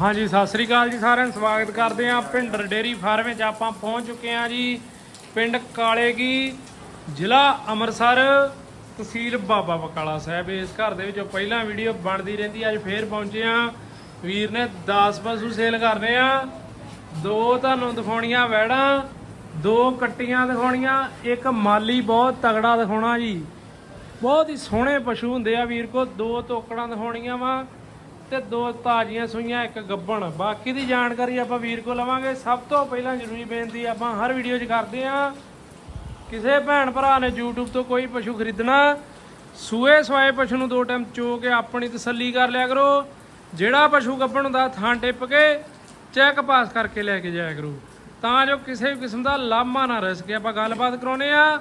ਹਾਂਜੀ, ਸਤਿ ਸ੍ਰੀ ਅਕਾਲ ਜੀ ਸਾਰਿਆਂ ਨੂੰ ਸਵਾਗਤ ਕਰਦੇ ਆਂ ਭਿੰਡਰ ਡੇਰੀ ਫਾਰਮ ਵਿੱਚ। ਆਪਾਂ ਪਹੁੰਚ ਚੁੱਕੇ ਆਂ ਜੀ ਪਿੰਡ ਕਾਲੇਗੀ, ਜ਼ਿਲ੍ਹਾ ਅੰਮ੍ਰਿਤਸਰ, ਤਹਿਸੀਲ ਬਾਬਾ ਬਕਾਲਾ ਸਾਹਿਬ। ਇਸ ਘਰ ਦੇ ਵਿੱਚੋਂ ਪਹਿਲਾਂ ਵੀਡੀਓ ਬਣਦੀ ਰਹਿੰਦੀ ਅੱਜ ਫੇਰ ਪਹੁੰਚੇ ਆਂ ਵੀਰ ਨੇ 10 ਪਸ਼ੂ ਸੇਲ ਕਰਨੇ ਆ। ਦੋ ਤੁਹਾਨੂੰ ਦਿਖਾਉਣੀਆਂ ਵੈੜਾਂ ਦੋ ਕੱਟੀਆਂ ਦਿਖਾਉਣੀਆਂ, ਇੱਕ ਮਾਲੀ ਬਹੁਤ ਤਗੜਾ ਦਿਖਾਉਣਾ ਜੀ। ਬਹੁਤ ਹੀ ਸੋਹਣੇ ਪਸ਼ੂ ਹੁੰਦੇ ਆ ਵੀਰ ਕੋ। ਦੋ ਤੋਕੜਾਂ ਦਿਖਾਉਣੀਆਂ ਵਾ। ਤੇ ਦੋ ਤਾਜ਼ੀਆਂ ਸੂਈਆਂ, ਇੱਕ ਗੱਬਣ। ਬਾਕੀ ਦੀ ਜਾਣਕਾਰੀ ਆਪਾਂ ਵੀਰ ਕੋ ਲਵਾਂਗੇ। ਸਭ ਤੋਂ ਪਹਿਲਾਂ ਜ਼ਰੂਰੀ ਬੇਨਤੀ ਆਪਾਂ ਹਰ ਵੀਡੀਓ 'ਚ ਕਰਦੇ ਆ, ਕਿਸੇ ਭੈਣ ਭਰਾ ਨੇ YouTube ਤੋਂ ਕੋਈ ਪਸ਼ੂ ਖਰੀਦਣਾ, ਸੂਏ ਸਵਾਏ ਪਸ਼ੂ ਨੂੰ ਦੋ ਟਾਈਮ ਚੋ ਕੇ ਆਪਣੀ ਤਸੱਲੀ ਕਰ ਲਿਆ ਕਰੋ। ਜਿਹੜਾ ਪਸ਼ੂ ਗੱਬਣ ਹੁੰਦਾ, ਥਾਂ ਟਿੱਪ ਕੇ ਚੈੱਕ ਪਾਸ ਕਰਕੇ ਲੈ ਕੇ ਜਾਇਆ ਕਰੋ। ਤਾਂ ਜੋ ਕਿਸੇ ਵੀ ਕਿਸਮ ਦਾ ਲਾਮਾ ਨਾ ਰਹਿ ਸਕੇ ਆਪਾਂ ਗੱਲਬਾਤ ਕਰਾਉਨੇ ਆ,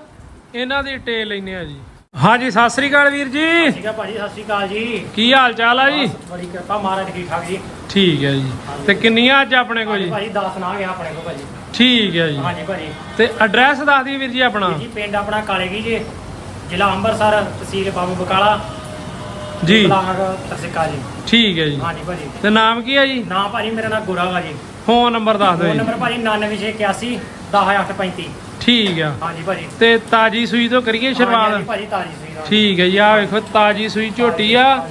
ਇਹਨਾਂ ਦੀ ਟੇਲ ਲੈਨੇ ਆ ਜੀ। ਹਾਂਜੀ ਸਤਿ ਸ੍ਰੀ ਅਕਾਲ ਵੀਰ ਜੀ। ਠੀਕ ਹੈ ਭਾਜੀ ਸਤਿ ਸ਼੍ਰੀ ਅਕਾਲ ਜੀ। ਕੀ ਹਾਲ ਚਾਲ ਆ ਜੀ? ਬੜੀ ਕਿਰਪਾ ਮਹਾਰਾਜ ਠੀਕ ਠਾਕ ਜੀ। ਠੀਕ ਹੈ ਜੀ। ਤੇ ਕਿੰਨੀਆਂ ਅੱਜ ਆਪਣੇ ਕੋਲ ਜੀ? ਭਾਜੀ 10 ਨਾ ਗਿਆ ਆਪਣੇ ਕੋਲ ਭਾਜੀ। ਠੀਕ ਹੈ ਜੀ। ਹਾਂਜੀ ਭਾਜੀ। ਤੇ ਐਡਰੈਸ ਦੱਸ ਦੀ ਵੀਰ ਜੀ ਆਪਣਾ। ਜੀ ਪਿੰਡ ਆਪਣਾ ਕਾਲੇਗੀ ਜੀ ਜ਼ਿਲ੍ਹਾ ਅੰਮ੍ਰਿਤਸਰ ਤਹਿਸੀਲ ਬਾਬੂ ਬਕਾਲਾ। ਜੀ। ਤਰਸਿਕਾ ਜੀ। ਠੀਕ ਹੈ ਜੀ। ਹਾਂਜੀ ਭਾਜੀ। ਤੇ ਨਾਮ ਕੀ ਹੈ ਜੀ? ਨਾਮ ਭਾਜੀ ਮੇਰਾ ਨਾਮ ਗੋਰਾ ਵਾ ਜੀ। ਫੋਨ ਨੰਬਰ ਦੱਸ ਦਿਓ ਫੋਨ ਨੰਬਰ ਭਾਜੀ 9681 10835 ਠੀਕ ਆ। ਹਾਂਜੀ ਭਾਜੀ। ਤੇ ਤਾਜੀ ਸੂਈ ਤੋਂ ਕਰੀਏ ਹਾਂਜੀ, ਸ਼ੁਰੂਆਤ? ਭਾਜੀ ਤਾਜੀ ਸੂਈ ਦਾ। ਠੀਕ ਹੈ ਜੀ ਆ ਵੇਖੋ ਤਾਜੀ ਸੂਈ ਝੋਟੀ ਆ।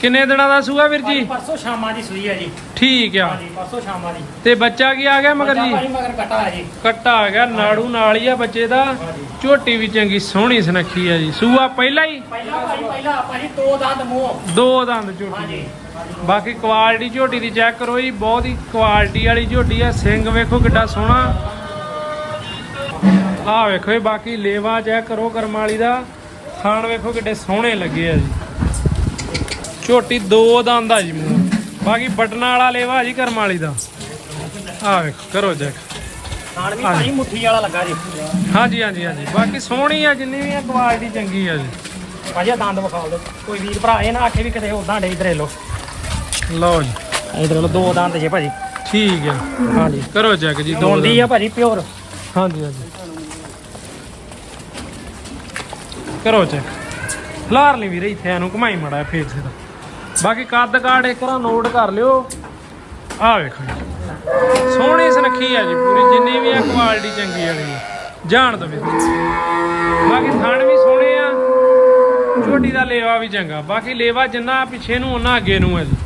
ਕਿੰਨੇ ਦਿਨਾਂ ਦਾ ਸੂਆ ਵੀਰ ਭਾਜੀ ਜੀ ਪਰਸੋਂ ਸ਼ਾਮਾਂ ਦੀ ਸੂਈ ਹੈ ਜੀ। ਠੀਕ ਆ। ਹਾਂਜੀ ਪਰਸੋਂ ਸ਼ਾਮਾਂ ਦੀ। ਤੇ ਬੱਚਾ ਕੀ ਆ ਗਿਆ ਮਗਰ ਬੱਚਾ ਜੀ? ਭਾਜੀ ਮਗਰ ਕਟਾ ਹੈ ਜੀ। ਕੱਟਾ ਆ ਗਿਆ ਨਾੜੂ ਨਾਲ ਹੀ ਆ ਬੱਚੇ ਦਾ। ਹਾਂਜੀ। ਝੋਟੀ ਵੀ ਚੰਗੀ ਸੋਹਣੀ ਸੁਨੱਖੀ ਆ ਜੀ। ਸੂਆ ਪਹਿਲਾਂ ਹੀ? ਪਹਿਲਾਂ ਭਾਜੀ ਪਹਿਲਾਂ ਭਾਜੀ ਦੋ ਦੰਦ ਮੂੰਹ। ਦੋ ਦੰਦ ਝੋਟੀ ਹਾਂਜੀ ਬਾਕੀ ਕੁਆਲਿਟੀ ਝੋਟੀ ਦੀ ਚੈੱਕ ਕਰੋ ਜੀ ਬਹੁਤ ਹੀ ਕੁਆਲਿਟੀ ਵਾਲੀ ਝੋਟੀ ਆ। ਸਿੰਘ ਵੇਖੋ ਕਿੱਡਾ ਸੋਹਣਾ। ਆਹ ਵੇਖੋ ਜੀ ਬਾਕੀ ਲੇਵਾ ਚੈੱਕ ਕਰੋ ਕਰਮ ਵਾਲੀ ਦਾ। ਥਾਣ ਵੇਖੋ ਕਿੱਡੇ ਸੋਹਣੇ ਲੱਗੇ ਆ ਜੀ। ਝੋਟੀ ਦੋ ਦੰਦ ਆ ਜੀ ਮੂੰਹ। ਬਾਕੀ ਬਟਨਾਂ ਵਾਲਾ ਲੇਵਾ ਜੀ ਕਰਮ ਵਾਲੀ ਦਾ। ਆਹ ਵੇਖੋ ਕਰੋ ਚੈੱਕ। ਨਾਲ ਵੀ ਮੁੱਠੀ ਵਾਲਾ ਲੱਗਾ ਜੀ। ਹਾਂਜੀ ਹਾਂਜੀ ਹਾਂਜੀ। ਬਾਕੀ ਸੋਹਣੀ ਆ ਜਿੰਨੀ ਵੀ ਆ ਕੁਆਲਿਟੀ ਚੰਗੀ ਆ ਜੀ। ਭਾਜੀ ਦੰਦ ਵਿਖਾ ਦਿਓ ਕੋਈ ਵੀਰ ਭਰਾ ਇਹ ਨਾ ਆਖੇ ਵੀ ਕਿਤੇ ਉਦਾਂ ਡੇ ਇਧਰੇ ਲੋ ਲਓ। ਜੀ। ਇਧਰ ਲੋ ਦੋ ਦੰਦ ਜੇ ਭਾਜੀ। ਠੀਕ ਹੈ ਹਾਂਜੀ। ਕਰੋ ਚੈੱਕ ਜੀ ਦੋ ਦੋਂਦੀ। ਆ ਭਾਜੀ ਪਿਓਰ। ਹਾਂਜੀ ਹਾਂਜੀ। ਕਰੋ ਚੈੱਕ ਫਲਾਰ ਨਹੀਂ ਵੀਰੇ, ਇੱਥੇ ਇਹਨੂੰ ਘੁਮਾਈ ਮੜਾ ਫੇਰ ਸੇ ਦਾ ਬਾਕੀ ਕੱਦ ਕਾੜ ਇੱਕ ਵਾਰ ਨੋਟ ਕਰ ਲਿਓ। ਆਹ ਵੇਖੋ ਸੋਹਣੀ ਸੁਨੱਖੀ ਆ ਜੀ ਪੂਰੀ, ਜਿੰਨੀ ਵੀ ਆ ਕੁਆਲਿਟੀ ਚੰਗੀ ਵਾਲੀ ਜਾਣ ਦੋ ਵੀਰੇ। ਬਾਕੀ ਥਣ ਵੀ ਸੋਹਣੇ ਆ। ਛੋਟੀ ਦਾ ਲੇਵਾ ਵੀ ਚੰਗਾ। ਬਾਕੀ ਲੇਵਾ ਜਿੰਨਾ ਪਿੱਛੇ ਨੂੰ ਉਹਨਾਂ ਅੱਗੇ ਨੂੰ ਹੈ ਜੀ।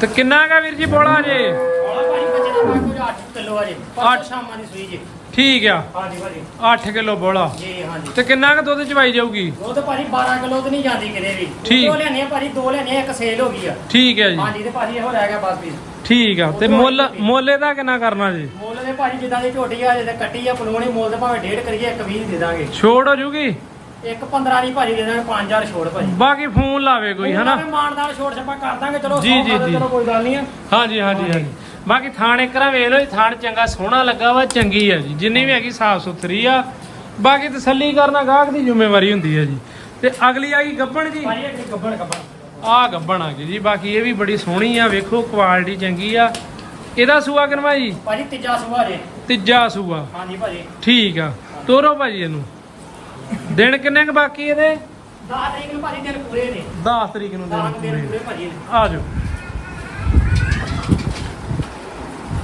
ਤੇ ਕਿੰਨਾ ਕਾ ਵੀਰ ਜੀ ਬੋਲਾ ਜੇ ਵਾਲਾ ਭਾਜੀ ਬੱਚੇ ਦਾ ਕੋਈ ਕੁਝ 8 ਕਿਲੋ ਆ ਜੀ। ਅੱਠ। ਪਰਸੋਂ ਸ਼ਾਮਾਂ ਦੀ ਸੂਈ ਜੀ। ਠੀਕ ਆ। ਹਾਂਜੀ ਭਾਜੀ। 8 ਕਿਲੋ ਬੋਲਾ। ਜੀ ਹਾਂਜੀ। ਤੇ ਕਿੰਨਾ ਕ ਦੁੱਧ ਚਵਾਈ ਜਾਊਗੀ? ਉਹ ਤਾਂ ਭਾਜੀ 12 ਕਿਲੋ ਤੇ ਨਹੀਂ ਜਾਂਦੀ ਕਿਤੇ ਵੀ। ਠੀਕ। ਦੋ ਲੈਣੇ ਆ ਭਾਜੀ ਦੋ ਲੈਣੇ ਆ ਇੱਕ ਸੇਲ ਹੋ ਗਈ ਆ। ਠੀਕ ਹੈ ਜੀ। ਹਾਂਜੀ ਤੇ ਭਾਜੀ ਇਹੋ ਰਹਿ ਗਿਆ ਬਸ ਪੀਸ ਠੀਕ ਆ। ਤੇ ਮੁੱਲ ਮੁੱਲ ਇਹਦਾ ਕਿੰਨਾ ਕਰਨਾ ਜੀ? ਮੁੱਲ ਦੇ ਭਾਜੀ ਜਿੱਦਾਂ ਦੀ ਝੋਟੀ ਆ ਜਿੱਦਾਂ ਕੱਟੀ ਆ ਪਲੂਣੀ ਮੁੱਲ ਤੇ ਭਾਵੇਂ ਡੇਢ ਕਰੀਏ ਇੱਕ 20 ਦੇ ਦਾਂਗੇ। ਛੋੜ ਹੋ ਜੂਗੀ? ਇੱਕ 15 ਨਹੀਂ ਭਾਜੀ ਦੇ ਦਾਂਗੇ 5000 ਛੋੜ ਭਾਜੀ। ਬਾਕੀ ਫੋਨ ਲਾਵੇ ਕੋਈ ਹਨਾ? ਮਾਨਦਾਰ ਛੋੜ ਛੱਪਾ ਕਰ ਦਾਂਗੇ ਚਲੋ ਜੀ, ਸੌ ਜੀ, ਦਾ ਤਾਂ ਜੀ। ਚਲੋ ਕੋਈ ਗੱਲ ਨਹੀਂ ਆ। ਹਾਂਜੀ ਹਾਂਜੀ। ਹਾਂਜੀ। ਬਾਕੀ ਥਾਣ ਇੱਕ ਰਾਂ ਵੇਖ ਲਓ ਜੀ, ਥਾਣ ਚੰਗਾ ਸੋਹਣਾ ਲੱਗਾ ਵਾ ਚੰਗੀ ਆ ਜੀ। ਜਿੰਨੀ ਵੀ ਹੈਗੀ ਸਾਫ਼ ਸੁਥਰੀ ਆ। ਬਾਕੀ ਤਸੱਲੀ ਕਰਨਾ ਗਾਹਕ ਦੀ ਜ਼ਿੰਮੇਵਾਰੀ ਹੁੰਦੀ ਹੈ ਜੀ। ਤੇ ਅਗਲੀ ਆ ਗਈ ਗੱਬਣ ਜੀ। ਭਾਜੀ ਇੱਕ ਗੱਬਣ ਗੱਬਣ ਆ ਗੱਬਣ ਆ ਗਈ ਜੀ। ਬਾਕੀ ਇਹ ਵੀ ਬੜੀ ਸੋਹਣੀ ਆ ਵੇਖੋ ਕੁਆਲਿਟੀ ਚੰਗੀ ਆ। ਇਹਦਾ ਸੂਆ ਕਿਨਵਾ ਜੀ? ਭਾਜੀ ਤੀਜਾ ਸੁਭਾ ਜੇ। ਤੀਜਾ ਸੂਆ। ਹਾਂਜੀ ਭਾਜੀ ਠੀਕ ਆ। ਤੋਰੋ ਭਾਜੀ ਇਹਨੂੰ। ਦਿਨ ਕਿੰਨੇ ਕ ਬਾਕੀ ਇਹਦੇ? 10 ਤਰੀਕ ਨੂੰ ਭਾਜੀ ਦਿਨ ਪੂਰੇ ਨੇ। 10 ਤਰੀਕ ਨੂੰ 10 ਦਿਨ ਪੂਰੇ ਭਾਜੀ ਆ ਜਾਓ।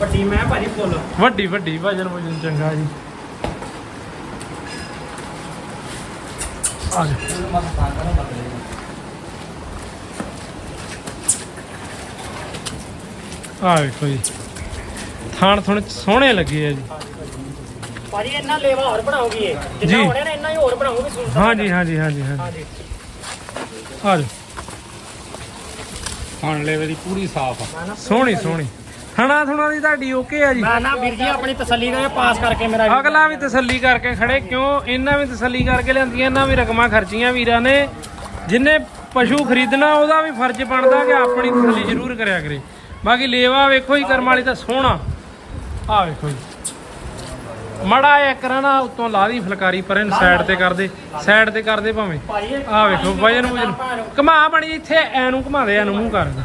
ਵੱਡੀ ਮੈਂ ਭਾਜੀ ਫੁੱਲ। ਵੱਡੀ ਵੱਡੀ ਵਜਨ ਵਜਨ ਚੰਗਾ ਜੀ। ਆ ਜਾਓ। ਆ ਵੇਖੋ ਜੀ। ਥਾਣ ਥੁਣ ਸੋਹਣੇ ਲੱਗੇ ਆ ਜੀ। ਭਾਜੀ ਇੰਨਾ ਲੇਵਾ ਹੋਰ ਬਣਾਉਗੀ ਇਹ। ਜੀ। ਜਿੰਨਾ ਹੋਣੇ ਨੇ ਇੰਨਾ ਹੀ ਹੋਰ ਬਣਾਉਗੀ ਸੁਣ ਹਾਂਜੀ ਹਾਂਜੀ ਹਾਂਜੀ ਹਾਂਜੀ। ਹਾਂਜੀ। ਆ ਜਾਓ। ਖਾਣ ਲੈਵੇ ਦੀ ਪੂਰੀ ਸਾਫ਼ ਆ। ਸੋਹਣੀ ਸੋਹਣੀ। ਥਣਾ ਥੁਣਾ ਦੀ ਤੁਹਾਡੀ ਓਕੇ ਆ ਜੀ। ਮੈਂ ਨਾ ਵੀਰ ਜੀ ਆਪਣੀ ਤਸੱਲੀ ਕਰੇ ਪਾਸ ਕਰਕੇ ਮੇਰਾ ਵੀਰ। ਅਗਲਾ ਵੀ ਤਸੱਲੀ ਕਰਕੇ ਖੜੇ ਕਿਉਂ? ਇਹਨਾਂ ਵੀ ਤਸੱਲੀ ਕਰਕੇ ਲਿਆਂਦੀਆਂ ਇਹਨਾਂ ਵੀ ਰਕਮਾਂ ਖਰਚੀਆਂ ਵੀਰਾਂ ਨੇ। ਜਿੰਨੇ ਪਸ਼ੂ ਖਰੀਦਣਾ ਉਹਦਾ ਵੀ ਫਰਜ਼ ਬਣਦਾ ਕਿ ਆਪਣੀ ਤਸੱਲੀ ਜ਼ਰੂਰ ਕਰਿਆ ਕਰੇ। ਬਾਕੀ ਲੇਵਾ ਵੇਖੋ ਹੀ ਕਰਮ ਵਾਲੀ ਤਾਂ ਸੋਹਣਾ। ਆ ਵੇਖੋ ਜੀ। ਮੜਾ ਇੱਕ ਨਾ ਉੱਤੋਂ ਲਾ ਦੀ ਫਲਕਾਰੀ ਪਰੇ ਸਾਈਡ ਤੇ ਕਰਦੇ ਸਾਈਡ ਤੇ ਕਰਦੇ ਭਾਵੇਂ। ਭਾਜੀ ਇਹ ਆ ਵੇਖੋ ਵਜਨ ਵਜਨ। ਘਮਾ ਬਣੀ ਇੱਥੇ ਐ ਨੂੰ ਘਮਾਦੇ ਐ ਨੂੰ ਮੂੰਹ ਕਰਦਾ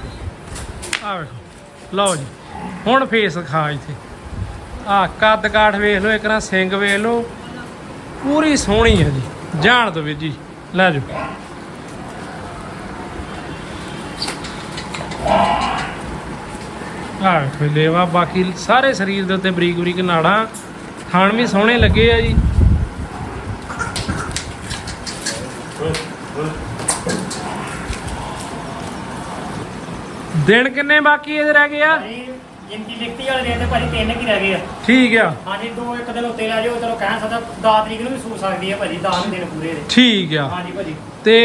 ਆ ਵੇਖੋ। ਲਓ ਜੀ। ਹੁਣ ਫੇਸ ਖਾ ਇੱਥੇ। ਆ ਕੱਦ ਕਾਠ ਵੇਖ ਲਓ, ਇੱਕ ਨਾ ਸਿੰਘ ਵੇਖ ਲਓ। ਪੂਰੀ ਸੋਹਣੀ ਹੈ ਜੀ। ਜਾਣ ਦੋ ਵੀਰ ਜੀ, ਲੈ ਜਾਓ। ਆ ਲੇਵਾ, ਬਾਕੀ ਸਾਰੇ ਸਰੀਰ ਦੇ ਉੱਤੇ ਬਰੀਕ ਬਰੀਕ ਨਾੜਾ। ਖਾਣ ਵੀ ਸੋਹਣੇ ਲੱਗੇ ਆ ਜੀ। ਦਿਨ ਕਿੰਨੇ ਬਾਕੀ ਇਹਦੇ ਰਹਿ ਗਏ ਆ? ਜਿੰਕੀ ਲਿਖਤੀ ਵਾਲੇ ਦਿਨ ਤੇ ਭਾਜੀ ਤਿੰਨ ਕੀ ਰਹਿ ਗਏ ਆ। ਠੀਕ ਆ। ਹਾਂਜੀ ਦੋ ਇੱਕ ਦਿਨ ਉੱਤੇ ਲੈ ਜਾਓ ਚਲੋ ਕਹਿ ਸਕਦਾ 10 ਤਰੀਕ ਨੂੰ ਵੀ ਸੂ ਸਕਦੀ ਹੈ ਭਾਜੀ 10 ਦਿਨ ਪੂਰੇ ਦੇ। ਠੀਕ ਆ। ਹਾਂਜੀ ਭਾਜੀ। ਤੇ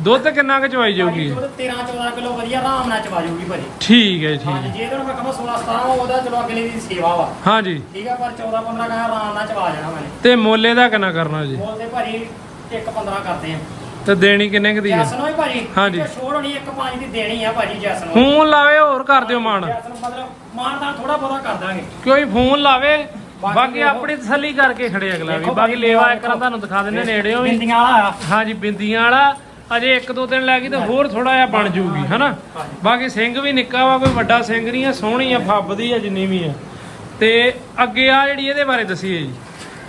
ਦੁੱਧ ਕਿੰਨਾ ਕੁ ਚਵਾਈ ਜਾਊਗੀ? ਭਾਜੀ, ਦੁੱਧ 13 14 ਕਿਲੋ ਵਧੀਆ ਆਰਾਮ ਨਾਲ ਚਵਾ ਜਾਊਗੀ ਭਾਜੀ। ਠੀਕ ਹੈ ਠੀਕ ਹਾਂਜੀ ਹੈ। ਜੇ ਤੁਹਾਨੂੰ ਮੈਂ ਕਹਾਂ 16 17 ਉਹਦਾ ਚਲੋ ਅਗਲੇ ਦੀ ਸੇਵਾ ਵਾ। ਹਾਂਜੀ। ਠੀਕ ਆ ਪਰ 14 15 ਕਹਾਂ ਆਰਾਮ ਨਾਲ ਚਵਾ ਜਾਣਾ ਮੈਨੇ ਤੇ ਮੋਲੇ ਦਾ ਕਿੰਨਾ ਕਰਨਾ ਜੀ? ਬੋਲਦੇ ਭਾਜੀ ਇੱਕ 15 ਕਰਦੇ ਆ। ਤੇ ਦੇਣੀ ਕਿੰਨੇ ਕੁ ਦੀ ਆ? ਜੈਸ ਨੂੰ ਹੀ ਭਾਜੀ ਹਾਂਜੀ। ਇੱਕ ਛੋੜ ਹੋਣੀ ਇੱਕ ਪੰਜ ਦੀ ਦੇਣੀ ਆ ਭਾਜੀ ਜੈਸ ਨੂੰ ਫੋਨ ਲਾਵੇ ਹੋਰ ਕਰ ਦਿਓ ਮਾਣ ਜੈਸ ਨੂੰ ਮਤਲਬ ਮਾਣ ਤਾਂ ਥੋੜਾ ਬਹੁਤਾ ਕਰ ਦਾਂਗੇ। ਕੋਈ ਫੋਨ ਲਾਵੇ? ਬਾਕੀ ਬਾਕੀ ਦੇਖੋ- ਆਪਣੀ ਤਸੱਲੀ ਕਰਕੇ ਖੜੇ ਅਗਲਾ ਵੀ। ਦੇਖੋ ਬਾਕੀ ਬਾਕੀ ਲੇਵਾ। ਇੱਕ ਵਾਰ ਤੁਹਾਨੂੰ ਦਿਖਾ ਦਿੰਦੇ ਨੇੜਿਓਂ ਵੀ। ਬਿੰਦੀਆਂ ਵਾਲਾ ਆ। ਹਾਂਜੀ ਬਿੰਦੀਆਂ ਵਾਲਾ। ਅਜੇ ਇੱਕ ਦੋ ਦਿਨ ਲੱਗੀ ਤੇ ਹੋਰ ਥੋੜਾ ਜਿਹਾ ਬਣ ਜੂਗੀ ਹਨਾ। ਬਾਕੀ ਸਿੰਘ ਵੀ ਨਿੱਕਾ ਵਾ ਕੋਈ ਵੱਡਾ ਸਿੰਘ ਨਹੀਂ ਆ ਸੋਹਣੀ ਆ ਫੱਬਦੀ ਆ ਜਿੰਨੀ ਵੀ ਆ। ਤੇ ਅੱਗੇ ਆ ਜਿਹੜੀ ਇਹਦੇ ਬਾਰੇ ਦਸੀਏ ਜੀ।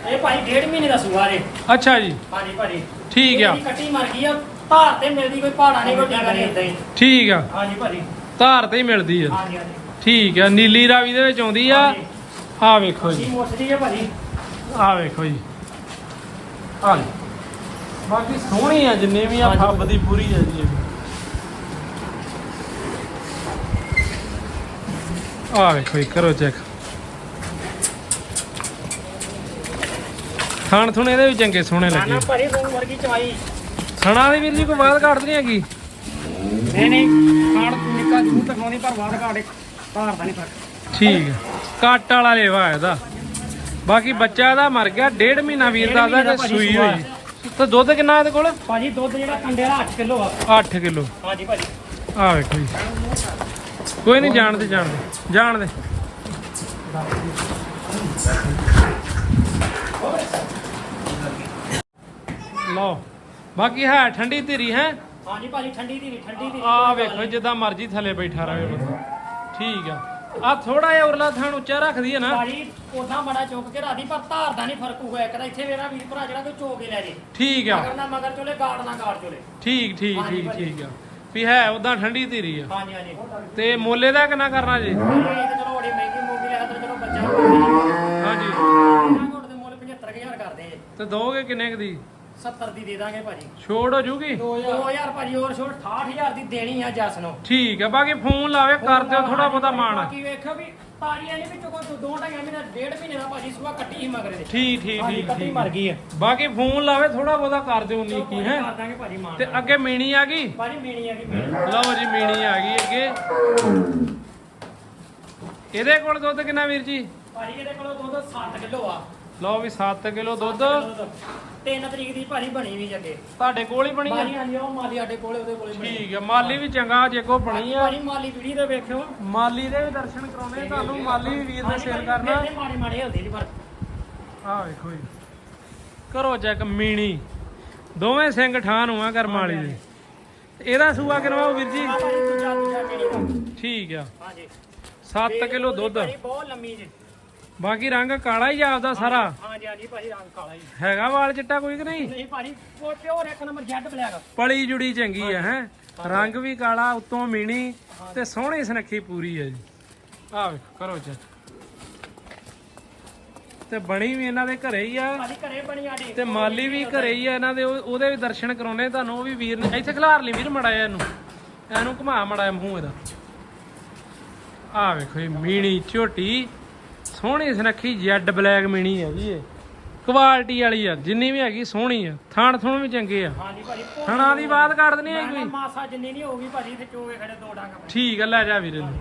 ਇਹ ਭਾਈ ਡੇਢ ਮਹੀਨੇ ਦਾ ਸੂਆ ਜੇ। ਅੱਛਾ ਜੀ। ਹਾਂਜੀ ਭਾਜੀ ਠੀਕ ਆ। ਇਹਦੀ ਕੱਟੀ ਮਰ ਗਈ ਆ ਧਾਰ ਤੇ ਮਿਲਦੀ ਕੋਈ ਪਹਾੜਾ ਨਹੀਂ ਕੋਈ ਟੀਕਾ ਨਹੀਂ ਇਦਾਂ ਹੀ ਠੀਕ ਆ। ਹਾਂਜੀ ਭਾਜੀ ਧਾਰ ਤੇ ਹੀ ਮਿਲਦੀ ਆ। ਹਾਂਜੀ ਹਾਂਜੀ। ਠੀਕ ਆ ਨੀਲੀ ਰਾਵੀ ਦੇ ਵਿੱਚ ਆਉਂਦੀ ਆ। ਹਾਂਜੀ। ਆ ਵੇਖੋ ਜੀ। ਭਾਜੀ ਆ ਵੇਖੋ ਜੀ। ਆ ਲਓ। ਬਾਕੀ ਸੋਹਣੀ ਆ ਜਿੰਨੇ ਵੀ ਆ ਹਾਂਜੀ। ਫੱਬ ਦੀ ਪੂਰੀ ਆ ਜੀ। ਇਹ। ਆ ਵੇਖੋ ਜੀ ਕਰੋ ਚੈੱਕ। ਖਾਣ ਥੁਣ ਇਹਦੇ ਵੀ ਚੰਗੇ ਸੋਹਣੇ ਲੱਗੇ। ਭਾਜੀ ਰੂਮ ਵਰਗੀ ਚਵਾਈ। ਖਾਣਾ ਦੀ ਵੀਰ ਜੀ ਕੋਈ ਬਾਤ ਘਾਟ ਨਹੀਂ ਹੈਗੀ? ਨਹੀਂ ਨਹੀਂ ਕਾੜ ਨਿੱਕਾ ਜੂ ਤਕਾਉਣੀ ਪਰ ਬਾਦ ਕਾੜੇ ਧਾਰ ਦਾ ਨਹੀਂ ਫ਼ਰਕ। ਠੀਕ ਹੈ ਕੱਟ ਵਾਲਾ ਲੇਵਾ ਇਹਦਾ। ਬਾਕੀ ਬੱਚਾ ਇਹਦਾ ਮਰ ਗਿਆ ਡੇਢ ਮਹੀਨਾ ਵੀਰ ਦਾ ਡੇਢ ਦਾ ਮਹੀਨਾ ਤੇ ਭਾਜੀ ਸੂਈ ਹੋਈ। ਤੇ ਦੁੱਧ ਕਿੰਨਾ ਇਹਦੇ ਕੋਲ? ਭਾਜੀ ਦੁੱਧ ਜਿਹੜਾ ਕੰਡੇ ਦਾ 8 ਕਿਲੋ ਆ। 8 ਕਿਲੋ। ਹਾਂਜੀ ਭਾਜੀ। ਆ ਵੇਖੋ ਜੀ। ਕੋਈ ਨਹੀਂ ਜਾਣਦੇ ਜਾਣਦੇ ਜਾਣਦੇ ਲਓ। ਬਾਕੀ ਹੈ ਠੰਡੀ ਧੀਰੀ ਹੈ। ਹਾਂਜੀ ਭਾਜੀ ਠੰਡੀ ਦੀ ਠੰਡੀ ਦੀ ਆ ਵੇਖੋ ਜਿੱਦਾਂ ਮਰਜ਼ੀ ਥੱਲੇ ਬੈਠਾ ਰਹੇ ਬੰਦਾ। ਠੀਕ ਆ। ਆ ਥੋੜਾ ਜਿਹਾ ਉਰਲਾ ਥਾਣ ਉੱਚਾ ਰੱਖਦੀ ਹੈ ਨਾ। ਭਾਜੀ ਉਦਾਂ ਬੜਾ ਚੁੱਕ ਕੇ ਰਾਦੀ ਪਰ ਧਾਰ ਦਾ ਨਹੀਂ ਫ਼ਰਕ ਹੋਇਆ। ਕਦਾ ਇੱਥੇ ਮੇਰਾ ਵੀਰ ਭਰਾ ਜਿਹੜਾ ਕੋਈ ਚੋ ਕੇ ਲੈ ਜੇ। ਠੀਕ ਆ। ਮਗਰ ਨਾ ਮਗਰ ਚੋਲੇ ਗਾੜ ਨਾ ਗਾੜ ਚੋਲੇ। ਠੀਕ ਠੀਕ ਠੀਕ। ਠੀਕ ਆ। ਵੀ ਹੈ ਉਦਾਂ ਠੰਡੀ ਧੀਰੀ ਆ। ਹਾਂਜੀ ਹਾਂਜੀ। ਤੇ ਮੋਲੇ ਦਾ ਕਿੰਨਾ ਕਰਨਾ ਜੀ? ਇਹ ਤਾਂ ਚਲੋ ਬੜੀ ਮਹਿੰਗੀ ਮੂਵੀ ਲਿਆ ਤਾਂ ਚਲੋ ਬੱਚਾ ਇਹਨਾਂ ਹਾਂਜੀ। ਕੋਲ ਦੇ ਮੁੱਲ 75000 ਕਰਦੇ ਜੇ ਤੇ ਦੋਗੇ ਕਿੰਨੇ ਕੁ ਦੀ? 70 ਦੀ ਦੇ ਦਾਂਗੇ ਭਾਜੀ। ਛੋੜ ਹੋ ਜੂਗੀ? 2000 ਭਾਜੀ ਹੋਰ ਛੋੜ 68000 ਦੀ ਦੇਣੀ ਆ ਜਸ ਨੂੰ। ਠੀਕ ਆ ਬਾਕੀ ਫੋਨ ਲਾਵੇ ਕਰ ਦਿਓ ਥੋੜਾ ਬਹੁਤਾ ਮਾਣ। ਬਾਕੀ ਵੇਖੋ ਵੀ ਤਾਰੀਆਂ ਨਹੀਂ ਵਿੱਚੋਂ ਕੋਈ ਦੋ ਢਾਈ ਮਹੀਨੇ ਡੇਢ ਮਹੀਨੇ ਦਾ ਭਾਜੀ ਸੁਆ ਕੱਟੀ ਸੀ ਮਗਰ ਦੇ। ਠੀਕ ਠੀਕ ਠੀਕ ਕੱਟੀ ਮਰ ਗਈ ਆ। ਬਾਕੀ ਫੋਨ ਲਾਵੇ ਥੋੜਾ ਬਹੁਤਾ ਕਰ ਦਿਓ ਉਨੀ ਕੀ ਹੈ। ਕਰ ਦਾਂਗੇ ਭਾਜੀ ਮਾਨ ਤੇ ਅੱਗੇ ਮੀਣੀ ਆ ਗਈ? ਭਾਜੀ ਮੀਣੀ ਆ ਗਈ ਲਓ ਜੀ ਮੀਣੀ ਆ ਗਈ ਅੱਗੇ। ਇਹਦੇ ਕੋਲ ਦੁੱਧ ਕਿੰਨਾ ਵੀਰ ਜੀ? ਭਾਜੀ ਇਹਦੇ ਕੋਲੋਂ ਦੁੱਧ 7 ਕਿਲੋ ਆ। ਲਓ ਵੀ 7 ਕਿਲੋ ਦੁੱਧ। 3 ਤਰੀਕ ਦੀ ਭਾਜੀ ਬਣੀ ਵੀ ਜੱਗੇ। ਤੁਹਾਡੇ ਕੋਲ ਹੀ ਬਣੀ ਆ? ਭਾਜੀ ਹਾਂਜੀ ਉਹ ਮਾਲੀ ਸਾਡੇ ਕੋਲੇ ਉਹਦੇ ਕੋਲੇ ਬਣੀ ਠੀਕ ਆ ਮਾਲੀ ਵੀ ਚੰਗਾ ਜੇ ਕੋ ਬਣੀ ਆ। ਭਾਜੀ ਮਾਲੀ ਵੀੜੀ ਦੇ ਵੇਖਿਓ। ਮਾਲੀ ਦੇ ਵੀ ਦਰਸ਼ਨ ਕਰਾਉਣੇ ਤੁਹਾਨੂੰ ਮਾਲੀ ਵੀ ਵੀਰ ਨੇ ਸੇਲ ਕਰਨਾ। ਮਾੜੇ ਮਾੜੇ ਹੁੰਦੇ ਨਹੀਂ ਪਰ ਆ ਵੇਖੋ ਜੀ। ਕਰੋ ਚੈੱਕ ਮੀਣੀ। ਦੋਵੇਂ ਸਿੰਘ ਠਾਨ ਹੋਆ ਕਰਮ ਵਾਲੀ ਦੇ। ਇਹਦਾ ਸੂਆ ਕਿਨਵਾ ਵੀਰ ਜੀ? ਦਾ। ਠੀਕ ਆ। ਹਾਂਜੀ। 7 ਕਿਲੋ ਦੁੱਧ। ਬਹੁਤ ਲੰਮੀ ਜੀ। ਬਾਕੀ ਰੰਗ ਕਾਲਾ ਹੀ ਆਪਦਾ ਸਾਰਾ। ਹਾਂਜੀ ਹਾਂਜੀ ਭਾਜੀ ਰੰਗ ਕਾਲਾ ਜੀ ਹੈਗਾ ਵਾਲ ਚਿੱਟਾ ਕੋਈ ਕਿ ਨਹੀਂ? ਨਹੀਂ ਭਾਜੀ ਉਹ ਪਿਓਰ ਇੱਕ ਨੰਬਰ ਜੈਡ ਬਲੈਕ। ਪਲੀ ਜੁੜੀ ਚੰਗੀ ਆ ਹੈ ਰੰਗ ਵੀ ਕਾਲਾ ਉੱਤੋਂ ਮੀਣੀ ਤੇ ਸੋਹਣੀ ਸੁਨੱਖੀ ਪੂਰੀ ਆ ਜੀ। ਆ ਵੇਖੋ ਕਰੋ ਚੈੱਕ। ਤੇ ਬਣੀ ਵੀ ਇਹਨਾਂ ਦੇ ਘਰੇ ਹੀ ਆ। ਭਾਜੀ ਘਰੇ ਬਣੀ ਆਡੀ ਤੇ ਮਾਲੀ ਵੀ ਘਰੇ ਹੀ ਆ ਇਹਨਾਂ ਦੇ ਉਹ- ਉਹਦੇ ਵੀ ਦਰਸ਼ਨ ਕਰਾਉਣੇ ਤੁਹਾਨੂੰ ਉਹ ਵੀ ਵੀਰ ਨੇ। ਇੱਥੇ ਖਿਲਾਰ ਲਈ ਵੀਰ ਮੜਾਇਆ ਇਹਨੂੰ। ਇਹਨੂੰ ਘੁਮਾ ਮੜਾਇਆ ਮੂੰਹ ਇਹਦਾ। ਆ ਵੇਖੋ ਇਹ ਮੀਣੀ ਝੋਟੀ। ਸੋਹਣੀ ਸੁਨੱਖੀ ਜੈਡ ਬਲੈਕ ਮੀਣੀ ਹੈ ਜੀ ਇਹ। ਕੁਆਲਿਟੀ ਵਾਲੀ ਆ ਜਿੰਨੀ ਵੀ ਹੈਗੀ ਸੋਹਣੀ ਆ। ਥਾਣ ਥੁਣ ਵੀ ਚੰਗੇ ਆ। ਹਾਂਜੀ ਭਾਜੀ ਥਣਾ ਦੀ ਬਾਤ ਕੱਢ ਦਨੀ ਹੈ ਮੈਂ ਕੋਈ? ਕਿਹਾ ਮਾਸਾ ਜਿੰਨੀ ਨਹੀਂ ਹੋਊਗੀ ਭਾਜੀ ਤੇ ਚੋਗੇ ਖੜੇ ਦੋ ਡੰਗ ਆਪਣੇ। ਠੀਕ ਆ ਲੈ ਜਾ ਵੀਰੇ ਨੂੰ।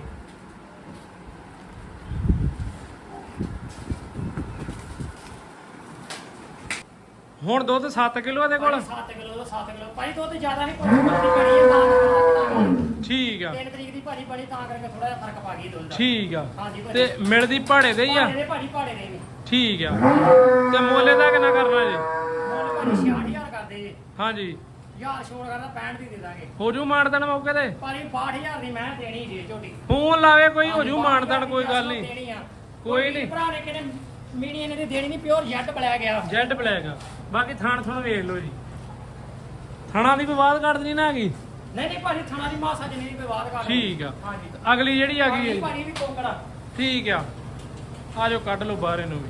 ਹੁਣ ਦੁੱਧ 7 ਕਿਲੋ ਇਹਦੇ ਕੋਲ? 7 ਕਿਲੋ ਦਾ 7 ਕਿਲੋ। ਭਾਜੀ ਦੁੱਧ ਜ਼ਿਆਦਾ ਨਹੀਂ ਕੋਈ ਠੀਕ ਆ। 3 ਤਰੀਕ ਦੀ ਭਾਜੀ ਬਣੀ ਤਾਂ ਕਰਕੇ ਥੋੜਾ ਜਿਹਾ ਫ਼ਰਕ ਪਾ ਗਈ ਦੁੱਧ ਦਾ। ਠੀਕ ਆ। ਹਾਂਜੀ ਭਾਜੀ। ਤੇ ਮਿਲਦੀ ਭਾੜੇ ਦੇ ਹੀ ਆ? ਭਾੜੇ ਦੇ ਭਾਜੀ ਭਾੜੇ ਦੇ ਨਹੀਂ ਠੀਕ ਆ। ਤੇ ਮੋਲੇ ਦਾ ਕਿੰਨਾ ਕਰਨਾ ਜੀ? ਮੁੱਲ ਭਾਜੀ 66000 ਕਰਦੇ ਜੀ। ਹਾਂਜੀ। ਯਾਰ ਛੋੜ ਕਰਦਾ 65 ਦੀ ਦੇ ਦਾਂਗੇ। ਹੋ ਜੂ ਮਾਨਦਣ ਮੌਕੇ ਤੇ? ਭਾਜੀ 62000 ਦੀ ਮੈਂ ਦੇਣੀ ਜੀ ਝੋਟੀ। ਫੋਨ ਲਾਵੇ ਕੋਈ ਹੋ ਜੂ ਮਾਨਦਣ ਕੋਈ ਗੱਲ ਨਹੀਂ। ਦੇਣੀ ਆ। ਕੋਈ ਨਹੀਂ। ਭਰਾ ਨੇ ਕਿਹਨੇ ਮੀਣੀ ਇਹਨੇ ਦੀ ਦੇਣੀ ਨਹੀਂ ਪਿਓਰ ਜੈਟ ਬਲੈਕ ਗਿਆ ਜੈਡ ਬਲੈਕ ਆ। ਬਾਕੀ ਥਾਣ ਥੁਣ ਵੇਖ ਲਓ ਜੀ। ਥਾਣਾ ਦੀ ਕੋਈ ਬਾਤ ਕੱਢ ਨਹੀਂ ਨਾ ਹੈਗੀ? ਨਹੀਂ ਨਹੀਂ ਭਾਜੀ ਥਣਾ ਦੀ ਮਾਸਾ ਜਿੰਨੀ ਵੀ ਕੋਈ ਬਾਤ ਕਰ ਠੀਕ ਆ। ਹਾਂਜੀ। ਅਗਲੀ ਜਿਹੜੀ ਆ ਗਈ ਹੈ। ਹਾਂਜੀ ਜੀ। ਭਾਜੀ ਵੀ ਕੋਕੜਾ ਠੀਕ ਆ। ਆ ਜਾਓ ਕੱਢ ਲਓ ਬਾਹਰ ਇਹਨੂੰ ਵੀ।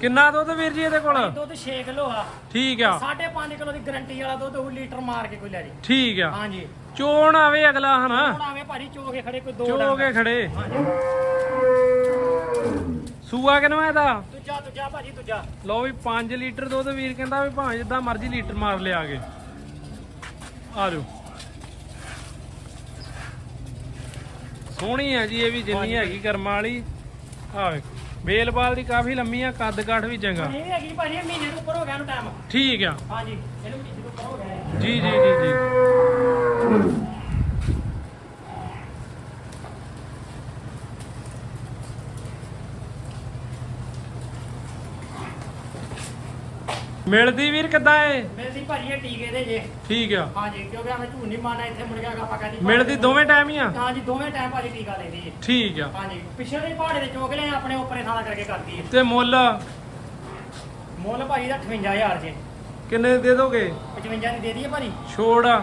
ਕਿੰਨਾ ਦੁੱਧ ਵੀਰ ਜੀ ਇਹਦੇ ਕੋਲ? ਦੁੱਧ 6 ਕਿਲੋ ਆ। ਠੀਕ ਆ। 5.5 ਕਿਲੋ ਦੀ ਗਾਰੰਟੀ ਵਾਲਾ ਦੁੱਧ ਉਹ ਲੀਟਰ ਮਾਰ ਕੇ ਕੋਈ ਲੈ ਜੇ। ਠੀਕ ਆ। ਹਾਂਜੀ। ਚੋਣ ਆਵੇ ਅਗਲਾ ਹਨਾ। ਹੁਣ ਆਵੇਂ ਭਾਜੀ ਚੋ ਕੇ ਖੜੇ ਕੋਈ ਦੋ ਚੋ। ਕੇ ਖੜੇ। ਹਾਂਜੀ। ਸੂਆ ਕਿਨਵਾ ਇਹਦਾ? ਦੂਜਾ ਦੂਜਾ ਭਾਜੀ ਦੂਜਾ। ਲਓ ਵੀ 5 ਲੀਟਰ ਦੁੱਧ ਵੀਰ ਕਹਿੰਦਾ ਵੀ ਭਾਵੇਂ ਜਿੱਦਾਂ ਮਰਜ਼ੀ ਲੀਟਰ ਮਾਰ ਲਿਆ ਕੇ। ਆ ਜਾਓ ਸੋਹਣੀ ਆ ਜੀ ਇਹ ਵੀ ਜਿੰਨੀ ਹੈਗੀ ਕਰਮਾਂ ਵਾਲੀ। ਆ ਵੇਖੋ ਬੇਲਬਾਲ ਦੀ ਕਾਫੀ ਲੰਮੀ ਆ ਕੱਦ ਕਾਠ ਵੀ ਚੰਗਾ। ਇਹ ਵੀ ਹੈਗੀ ਭਾਜੀ ਮਹੀਨੇ ਤੋਂ ਉੱਪਰ ਹੋ ਗਿਆ ਨੂੰ ਟਾਈਮ ਠੀਕ ਆ। ਹਾਂਜੀ ਇਹਨੂੰ ਮਹੀਨੇ ਤੋਂ ਉੱਪਰ ਹੋ ਗਿਆ ਹੈ। ਜੀ ਜੀ ਜੀ ਜੀ। ਮਿਲਦੀ ਵੀਰ ਕਿੱਦਾਂ ਏ? ਮਿਲਦੀ ਭਾਜੀ ਇਹ ਟੀਕੇ ਦੇ ਜੇ। ਠੀਕ ਆ। ਹਾਂਜੀ ਕਿਉਂਕਿ ਮੈਂ ਝੂਠ ਨਹੀਂ ਮਾਰਨਾ ਇੱਥੇ ਮੁੜ ਆਪਾਂ ਕਹਿੰਦੀ ਮਿਲਦੀ ਦੋਵੇਂ ਟਾਈਮ ਹੀ ਆ? ਹਾਂਜੀ ਦੋਵੇਂ ਟਾਈਮ ਭਾਜੀ ਟੀਕਾ ਲੈਂਦੀ ਜੀ। ਠੀਕ ਆ। ਹਾਂਜੀ ਪਿਛਲੇ ਦੇ ਪਹਾੜੇ ਦੇ ਚੋਕ ਲਿਆ ਆਪਣੇ ਉੱਪਰੇ ਥਾਣਾ ਕਰਕੇ ਕਰਦੀ ਹੈ ਤੇ ਮੁੱਲ? ਮੁੱਲ ਭਾਜੀ ਦਾ 58000 ਜੇ। ਕਿੰਨੇ ਦੇ ਦੋਗੇ? 55 ਦੀ ਦੇ ਦਈਏ ਭਾਜੀ। ਛੋੜ ਆ।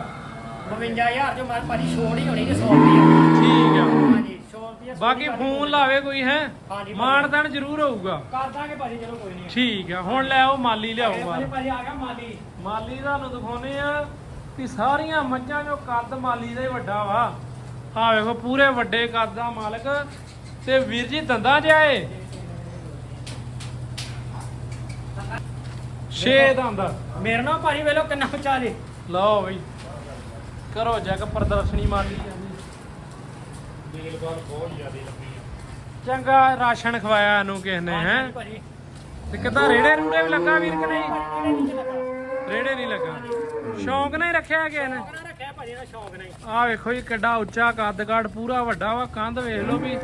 52000 ਜੋ ਮੈਂ ਭਾਜੀ ਛੋੜ ਹੀ ਹੋਣੀ ਜੇ 100 ਰੁਪਏ ਠੀਕ ਆ। ਹਾਂਜੀ 100 ਰੁਪਏ ਬਾਕੀ ਫੋਨ ਲਾਵੇ ਕੋਈ ਹੈ? ਮਾਨਦਾਨ ਜ਼ਰੂਰ ਹੋਊਗਾ। ਕਰ ਦਾਂਗੇ ਭਾਜੀ ਚਲੋ ਕੋਈ ਨਹੀਂ। ਠੀਕ ਆ ਹੁਣ ਲੈ ਆਓ ਮਾਲੀ ਲਿਆਓ ਭਾਜੀ ਆ ਗਿਆ ਮਾਲੀ। ਮਾਲੀ ਤੁਹਾਨੂੰ ਦਿਖਾਉਨੇ ਆ ਕਿ ਸਾਰੀਆਂ ਮੱਝਾਂ ਜੋ ਕੱਦ ਮਾਲੀ ਦਾ ਹੀ ਵੱਡਾ ਵਾ। ਆ ਵੇਖੋ ਪੂਰੇ ਵੱਡੇ ਕੱਦ ਦਾ ਮਾਲਕ ਤੇ ਵੀਰ ਜੀ ਦੰਦਾਂ ਜਾਏ ਛੇ ਦੰਦ। ਮੇਰੇ ਨਾਲ ਭਾਜੀ ਵੇਲੋ ਕਿੰਨਾ ਜੇ। ਲਓ ਬਈ ਕਰੋ ਜੱਗ ਪ੍ਰਦਰਸ਼ਨੀ ਮਾਲੀ ਚੰਗਾ ਰਾਸ਼ਨ ਖਵਾਇਆ ਇਹਨੂੰ ਕਿਸ ਨੇ ਹੈ? ਭਾਜੀ। ਤੇ ਕਿੱਦਾਂ ਰੇੜੇ ਰੂੜੇ ਵੀ ਲੱਗਾ ਵੀਰ ਕਿ ਨਹੀਂ? ਰੇੜੇ ਨਹੀਂ ਲੱਗਾ। ਸ਼ੌਂਕ ਨਹੀਂ ਰੱਖਿਆ ਕਿਸੇ ਨੇ? ਰੱਖਿਆ ਭਾਜੀ ਦਾ ਸ਼ੌਂਕ ਨਹੀਂ। ਆ ਵੇਖੋ ਜੀ ਕਿੱਡਾ ਉੱਚਾ ਕੱਦ ਕਾਠ ਪੂਰਾ ਵੱਡਾ ਵਾ ਕੰਧ ਵੇਖ ਲਓ ਵੀ।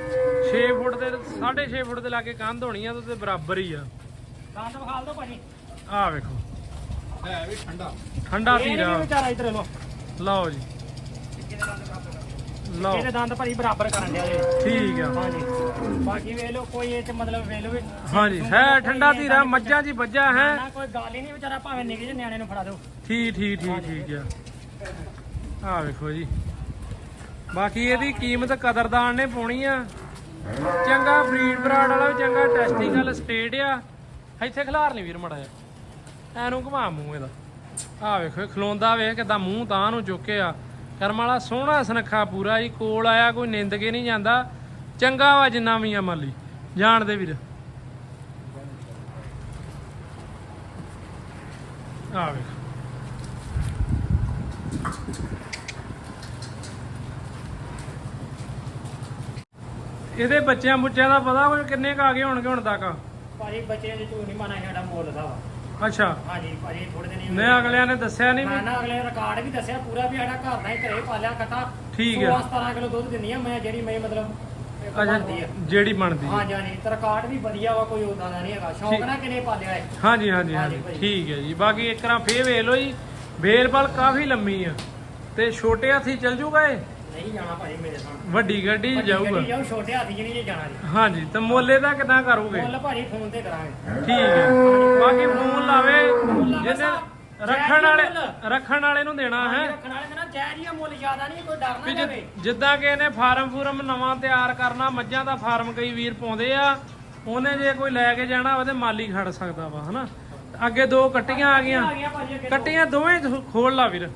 6 ਫੁੱਟ ਦੇ 6.5 ਫੁੱਟ ਦੇ ਲਾਗੇ ਕੰਧ ਹੋਣੀ ਆ ਤੇ ਬਰਾਬਰ ਹੀ ਆ। ਦੰਦ ਵਿਖਾਲ ਦੋ ਭਾਜੀ। ਆ ਵੇਖੋ। ਹੈ ਵੀ ਠੰਡਾ। ਠੰਡਾ ਇਧਰ ਲੋ ਲਓ ਜੀ। ਲਓ। ਇਹਦੇ ਦੰਦ ਭਾਜੀ ਬਰਾਬਰ ਕਰਨ ਦਿਆ ਜੇ। ਠੀਕ ਆ। ਹਾਂਜੀ। ਬਾਕੀ ਵੇਖ ਲਓ ਕੋਈ ਇਹ ਚ ਮਤਲਬ ਵੇਖ ਲਓ ਵੀ ਹਾਂਜੀ ਹੈ ਠੰਡਾ ਧੀਰਾ ਮੱਝਾਂ ਜੀ ਵੱਜਾ ਹੈ। ਨਾ ਕੋਈ ਗੱਲ ਹੀ ਨਹੀਂ ਵਿਚਾਰਾ ਭਾਵੇਂ ਨਿੱਕੇ ਜਿਹੇ ਨਿਆਣੇ ਨੂੰ ਫੜਾ ਦਿਓ। ਠੀਕ ਠੀਕ ਠੀਕ ਠੀਕ ਆ। ਆ ਵੇਖੋ ਜੀ। ਬਾਕੀ ਇਹਦੀ ਕੀਮਤ ਕਦਰਦਾਨ ਨੇ ਪਾਉਣੀ ਆ। ਚੰਗਾ ਬਰੀਡ ਬਰਾਡ ਵਾਲਾ ਵੀ ਚੰਗਾ ਟੈਸਟਿੰਗਲ ਸਟੇਟ ਆ। ਇੱਥੇ ਖਿਲਾਰ ਨਹੀਂ ਵੀਰ ਮੜਾ ਐਨੂੰ ਘੁਮਾ ਮੂੰਹ ਇਹਦਾ। ਆ ਵੇਖੋ ਖਲੋਂਦਾ ਵੇਖ ਕਿਦਾਂ ਮੂੰਹ ਤਾਂ ਨੂੰ ਚੁੱਕਿਆ ਕਰਮ ਵਾਲਾ ਸੋਹਣਾ ਸੁਨੱਖਾ ਪੂਰਾ ਜੀ, ਕੋਲ ਆਇਆ, ਕੋਈ ਨਿੰਦ ਕੇ ਨਹੀਂ ਜਾਂਦਾ। ਚੰਗਾ ਵਾ ਜਿੰਨਾ ਵੀ ਆ ਮਾਲੀ ਜਾਣਦੇ ਵੀਰ। ਆ ਵੇਖ। ਇਹਦੇ ਬੱਚਿਆਂ ਬੁੱਚਿਆਂ ਦਾ ਪਤਾ ਕੋਈ ਕਿੰਨੇ ਕ ਆ ਗਏ ਹੋਣਗੇ ਹੁਣ ਤੱਕ? ਭਾਜੀ ਬੱਚਿਆਂ ਦੇ ਝੂਠ ਨਹੀਂ ਮਾਨਾ ਸਾਡਾ ਮੁੱਲ ਦਾ ਵਾ। ਅੱਛਾ। ਹਾਂਜੀ ਭਾਜੀ ਥੋੜੇ ਦਿਨ ਹੀ ਨੇ ਅਗਲਿਆਂ ਨੇ ਦੱਸਿਆ ਨਹੀਂ ਮੈਂ ਨਾ ਅਗਲੇ ਰਿਕਾਰਡ ਵੀ ਦੱਸਿਆ ਪੂਰਾ ਵੀ ਸਾਡਾ ਘਰ ਦਾ ਹੀ ਘਰੇ ਪਾਲਿਆ ਕੱਟਾ ਠੀਕ ਹੈ। 17 ਕਿਲੋ ਦੁੱਧ ਦਿੰਦੀ ਆ ਮੈਂ ਜਿਹੜੀ ਮੈਂ ਮਤਲਬ ਇੱਕ ਅੱਛਾ ਬਣਦੀ ਆ। ਜਿਹੜੀ ਬਣਦੀ ਹੈ। ਹਾਂਜੀ ਹਾਂਜੀ ਤੇ ਰਿਕਾਰਡ ਵੀ ਵਧੀਆ ਵਾ ਕੋਈ ਉਦਾਂ ਦਾ ਨਹੀਂ ਹੈਗਾ। ਸ਼ੌਂਕ ਠੀਕ। ਨਾਲ ਕਿਨੇ ਪਾਲਿਆ ਹੈ ਹਾਂਜੀ ਹਾਂਜੀ ਹਾਂਜੀ ਹਾਂਜੀ ਭਾਈ। ਠੀਕ ਹੈ ਜੀ। ਬਾਕੀ ਇੱਕ ਰਾਂ ਫੇਰ ਵੇਖ ਲਓ ਜੀ। ਬੇਲਬਲ ਕਾਫੀ ਲੰਮੀ ਆ। ਤੇ ਛੋਟੇ ਹਾਥੀ ਚੱਲ ਜੂਗਾ ਇਹ? ਨਹੀਂ ਜਾਣਾ ਭਾਜੀ ਮੇਰੇ ਸਾਹਮਣੇ। ਵੱਡੀ ਗੱਡੀ 'ਚ ਜਾਊਗਾ। ਗੱਡੀ ਜਾਊ ਛੋਟੇ ਹਾਥੀ ਜਿਹਨੇ ਜੇ ਜਾਣਾ ਜੀ। ਹਾਂਜੀ ਤੇ ਮੋਲੇ ਦਾ ਕਿਦਾਂ ਕਰੋਗੇ? ਮੁੱਲ ਭਾਜੀ ਫੋਨ ਤੇ ਕਰਾਂਗੇ। ਠੀਕ ਹੈ। ਬਾਕੀ ਫੋਨ ਲਾਵੇ ਜਿਹਨੇ ਰੱਖਣ ਵਾਲੇ। ਰੱਖਣ ਵਾਲੇ ਨੂੰ ਦੇਣਾ ਹੈ। ਰੱਖਣ ਵਾਲੇ ਕਹਿੰਦਾ ਜੈ ਜੀ ਮੁੱਲ ਜ਼ਿਆਦਾ ਨਹੀਂ ਕੋਈ ਡਰ ਵੀ ਨਾ ਜਾਵੇ। ਜਿ- ਜਿੱਦਾਂ ਕਿ ਇਹਨੇ ਫਾਰਮ ਫੂਰਮ ਨਵਾਂ ਤਿਆਰ ਕਰਨਾ ਮੱਝਾਂ ਦਾ ਫਾਰਮ ਕਈ ਵੀਰ ਪਾਉਂਦੇ ਆ। ਉਹਨੇ ਜੇ ਕੋਈ ਲੈ ਕੇ ਜਾਣਾ ਉਹਦੇ ਮਾਲੀ ਖੜ ਸਕਦਾ ਵਾ ਹਨਾ? ਅੱਗੇ ਦੋ ਕੱਟੀਆਂ ਆ ਗਈਆਂ। ਆ ਗਿਆ ਭਾਜੀ ਅੱਗੇ ਕੱਟੀਆਂ ਦੋਵੇਂ ਖੋਲ ਲਾ ਵੀਰ।